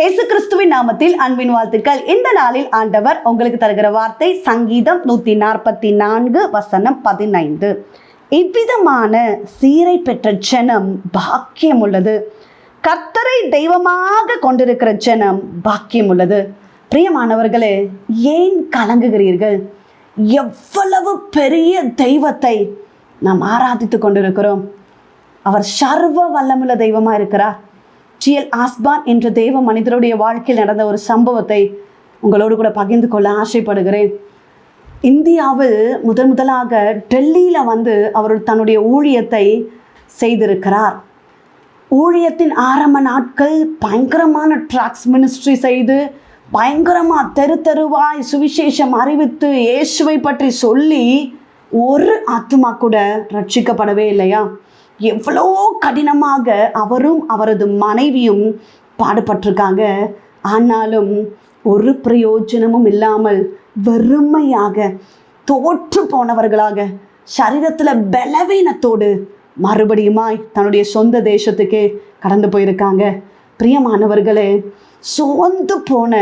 இயேசு கிறிஸ்துவின் நாமத்தில் அன்பின் வாழ்த்துக்கள். இந்த நாளில் ஆண்டவர் உங்களுக்கு தருகிற வார்த்தை சங்கீதம் நூற்றி நாற்பத்தி நான்கு வசனம் பதினைந்து. இவ்விதமான சீரை பெற்ற ஜனம் பாக்கியம் உள்ளது. கர்த்தரை தெய்வமாக கொண்டிருக்கிற ஜனம் பாக்கியம் உள்ளது. பிரியமானவர்களே ஏன் கலங்குகிறீர்கள்? எவ்வளவு பெரிய தெய்வத்தை நாம் ஆராதித்து கொண்டிருக்கிறோம். அவர் சர்வ வல்லமுள்ள தெய்வமாக இருக்கிறார். ஜிஎல் ஆஸ்பான் என்ற தெய்வ மனிதருடைய வாழ்க்கையில் நடந்த ஒரு சம்பவத்தை உங்களோடு கூட பகிர்ந்து கொள்ள ஆசைப்படுகிறேன். இந்தியாவில் முதன் முதலாக டெல்லியில் வந்து அவர் தன்னுடைய ஊழியத்தை செய்திருக்கிறார். ஊழியத்தின் ஆரம்ப நாட்கள் பயங்கரமான ட்ராக்ஸ் மினிஸ்ட்ரி செய்து பயங்கரமாக தெரு தெருவாய் சுவிசேஷம் அறிவித்து இயேசுவை பற்றி சொல்லி ஒரு ஆத்மா கூட ரட்சிக்கப்படவே இல்லையா? எவ்வளோ கடினமாக அவரும் அவரது மனைவியும் பாடுபட்டிருக்காங்க. ஆனாலும் ஒரு பிரயோஜனமும் இல்லாமல் வெறுமையாக தோற்று போனவர்களாக சரீரத்தில் பலவீனத்தோடு மறுபடியுமாய் தன்னுடைய சொந்த தேசத்துக்கே கடந்து போயிருக்காங்க. பிரியமானவர்களே சோர்ந்து போன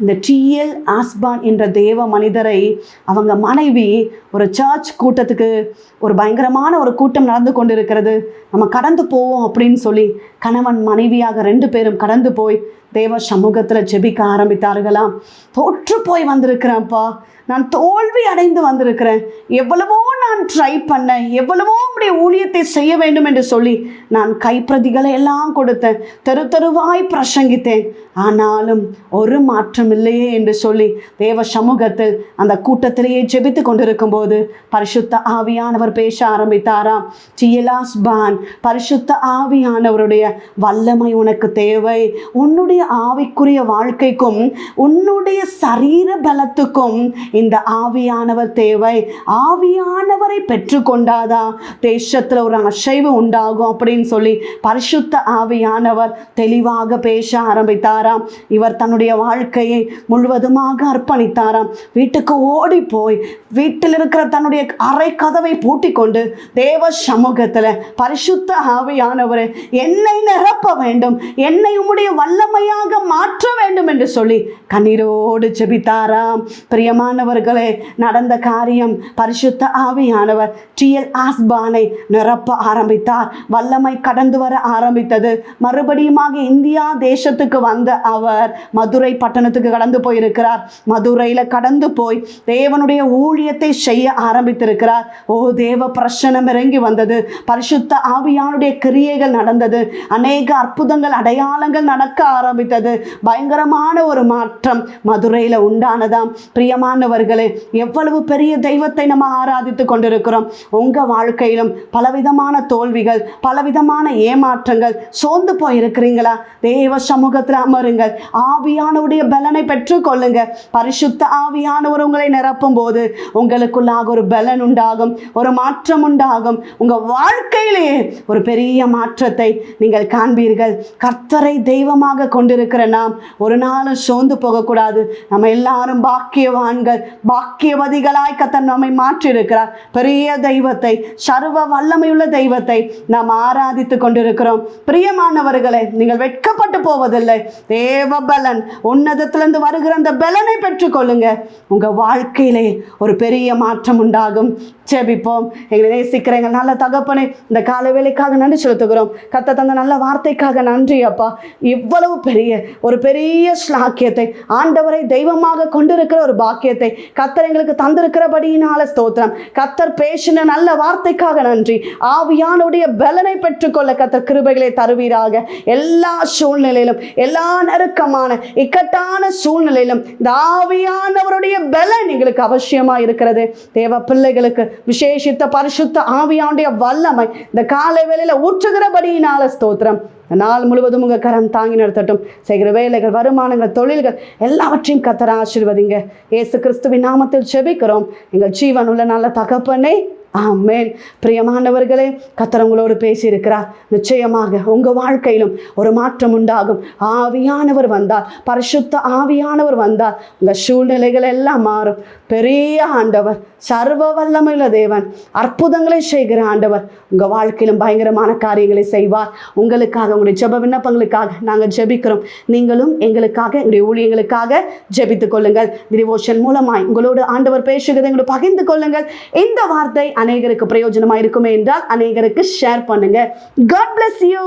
இந்த டிஎல் ஆஸ்பான் என்ற தேவ மனிதரை அவங்க மனைவி ஒரு சர்ச் கூட்டத்துக்கு ஒரு பயங்கரமான ஒரு கூட்டம் நடந்து கொண்டிருக்கிறது. நம்ம கடந்து போவோம் அப்படின்னு சொல்லி கணவன் மனைவியாக ரெண்டு பேரும் கடந்து போய் தேவ சமூகத்தில் ஜெபிக்க ஆரம்பித்தார்களாம் தோற்று போய் வந்திருக்கிறேன்ப்பா. நான் தோல்வி அடைந்து வந்திருக்கிறேன். எவ்வளவோ நான் ட்ரை பண்ணேன். எவ்வளவோ கர்த்தருடைய ஊழியத்தை செய்ய வேண்டும் என்று சொல்லி நான் கைப்பிரதிகளை எல்லாம் கொடுத்தேன். தெரு தெருவாய் பிரசங்கித்தேன். ஆனாலும் ஒரு மாற்றம் இல்லையே என்று சொல்லி தேவ சமூகத்தில் அந்த கூட்டத்திலேயே ஜெபித்து கொண்டிருக்கும் போது பரிசுத்த ஆவியானவர் பேச ஆரம்பித்தாராம் சியலாஸ் பான் பரிசுத்த ஆவியானவருடைய வல்லமை உனக்கு தேவை. உன்னுடைய ஆவிக்குரிய வாழ்க்கைக்கும் உன்னுடைய சரீர பலத்துக்கும் இந்த ஆவியானவர் தேவை. ஆவியானவரை பெற்றுக்கொண்டாதான் தேசத்தில் ஒரு அசைவு உண்டாகும் அப்படின்னு சொல்லி பரிசுத்த ஆவியானவர் தெளிவாக பேச ஆரம்பித்தாராம். இவர் தன்னுடைய வாழ்க்கையை முழுவதுமாக அர்ப்பணித்தாராம். வீட்டுக்கு ஓடி போய் வீட்டில் இருக்கிற தன்னுடைய அறை கதவை பூட்டி கொண்டு தேவ சமூகத்தில் பரிசுத்த ஆவியானவர் என்னை நிரப்ப வேண்டும் என்னை உம்முடைய வல்லமையாக மாற்ற வேண்டும் என்று சொல்லி கண்ணீரோடு செபித்தாராம் பிரியமானவர்களே நடந்த காரியம் பரிசுத்த ஆவியானவர் டிஎல் ஆஸ்பானை நிரப்ப ஆரம்பித்தார். வல்லமை கடந்து வர ஆரம்பித்தது. மறுபடியுமாக இந்தியா தேசத்துக்கு வந்த அவர் மதுரை பட்டணத்துக்கு கடந்து போயிருக்கிறார். மதுரையில் கடந்து போய் தேவனுடைய ஊழியத்தை செய்ய ஆரம்பித்திருக்கிறார். ஓ தேவ பிரசனம் இறங்கி வந்தது. பரிசுத்த ஆவியானுடைய கிரியைகள் நடந்தது. அநேக அற்புதங்கள் அடையாளங்கள் நடக்க ஆரம்பித்தது. பயங்கரமான ஒரு மாற்றம் மதுரையில் உண்டானதாம். பிரியமானவர்களே எவ்வளவு பெரிய தெய்வத்தை நம்ம ஆராதித்து கொண்டிருக்கிறோம். உங்கள் வாழ்க்கையிலும் பலவிதமான தோல்விகள் பலவிதமான ஏமாற்றங்கள் சோர்ந்து போயிருக்கிறீங்களா? தேவ சமூகத்தில் அமருங்கள். ஆவியானவுடைய பலனை பெற்றுக்கொள்ளுங்க பரிசுத்த ஆவியானவர் உங்களை நிரப்பும் போது உங்களுக்குள்ளாக ஒரு பலன் உண்டாகும் ஒரு மாற்றம் உண்டாகும். உங்கள் வாழ்க்கையிலேயே ஒரு பெரிய மாற்றத்தை நீங்கள் காண்பீர்கள். கர்த்தரை தெய்வமாக கொண்டிருக்கிற நாம் ஒரு நாளும் சோர்ந்து போகக்கூடாது. நம்ம எல்லாரும் பாக்கியவான்கள் பாக்கியவதிகளாய் கத்தர் நம்மை மாற்றியிருக்கிறார். பெரிய தெய்வத்தை சர்வ வல்லமையுள்ள தெய்வத்தை நாம் ஆராதித்து கொண்டிருக்கிறோம். பிரியமானவர்களை நீங்கள் வெட்கப்பட்டு போவதில்லை. தேவ பலன் உன்னதத்திலிருந்து வருகிற அந்த பலனை பெற்றுக்கொள்ளுங்க உங்கள் வாழ்க்கையிலே ஒரு பெரிய மாற்றம் உண்டாகும். ஜெபிப்போம். எங்களை நேசிக்கிற எங்கள் நல்ல தகப்பனை இந்த கால வேலைக்காக நன்றி செலுத்துகிறோம். கத்த தந்த நல்ல வார்த்தைக்காக நன்றி அப்பா. இவ்வளவு பெரிய ஒரு பெரிய ஸ்லாக்கியத்தை ஆண்டவரை தெய்வமாக கொண்டிருக்கிற ஒரு பாக்கியத்தை கத்தர் எங்களுக்கு தந்திருக்கிறபடியினால ஸ்தோத்திரம். கத்தர் பேசின நல்ல வார்த்தைக்காக நன்றி. ஆவியானுடைய பலனை பெற்றுக்கொள்ள கத்தர் கிருபைகளை தருவீராக. எல்லா சூழ்நிலையிலும் எல்லா நெருக்கமான இக்கட்டான சூழ்நிலையிலும் இந்த ஆவியானவருடைய பலன் எங்களுக்கு அவசியமாக இருக்கிறது. தேவ பிள்ளைகளுக்கு விசேஷித்த பரிசுத்த ஆவியானுடைய வல்லமை இந்த காலை வேலையில் ஊற்றுகிறபடியினால ஸ்தோத்திரம். நாள் முழுவதும் உங்கள் கரம் தாங்கி நடத்தட்டும். செய்கிற வேலைகள் வருமானங்கள் தொழில்கள் எல்லாவற்றையும் கத்தர ஆசீர்வதிங்க. இயேசு கிறிஸ்துவின் நாமத்தில் செபிக்கிறோம் எங்கள் ஜீவன் உள்ள நல்ல தகப்பனே ஆமேன். பிரியமானவர்களே கத்தர் உங்களோடு பேசியிருக்கிறார். நிச்சயமாக உங்கள் வாழ்க்கையிலும் ஒரு மாற்றம் உண்டாகும். ஆவியானவர் வந்தால் பரிசுத்த ஆவியானவர் வந்தால் உங்கள் சூழ்நிலைகள் எல்லாம் மாறும். பெரிய ஆண்டவர் சர்வ வல்லமையுள்ள தேவன் அற்புதங்களை செய்கிற ஆண்டவர் உங்கள் வாழ்க்கையிலும் பயங்கரமான காரியங்களை செய்வார். உங்களுக்காக உங்களுடைய ஜெப விண்ணப்பங்களுக்காக நாங்கள் ஜெபிக்கிறோம். நீங்களும் எங்களுக்காக எங்களுடைய ஊழியங்களுக்காக ஜெபித்துக் கொள்ளுங்கள். டிவோஷன் மூலமாய் உங்களோடு ஆண்டவர் பேசுகிறதை எங்களோட பகிர்ந்து கொள்ளுங்கள். இந்த வார்த்தை அநேகருக்கு பிரயோஜனமாக இருக்குமே என்றால் அநேகருக்கு ஷேர் பண்ணுங்கள் காட் பிளஸ் யூ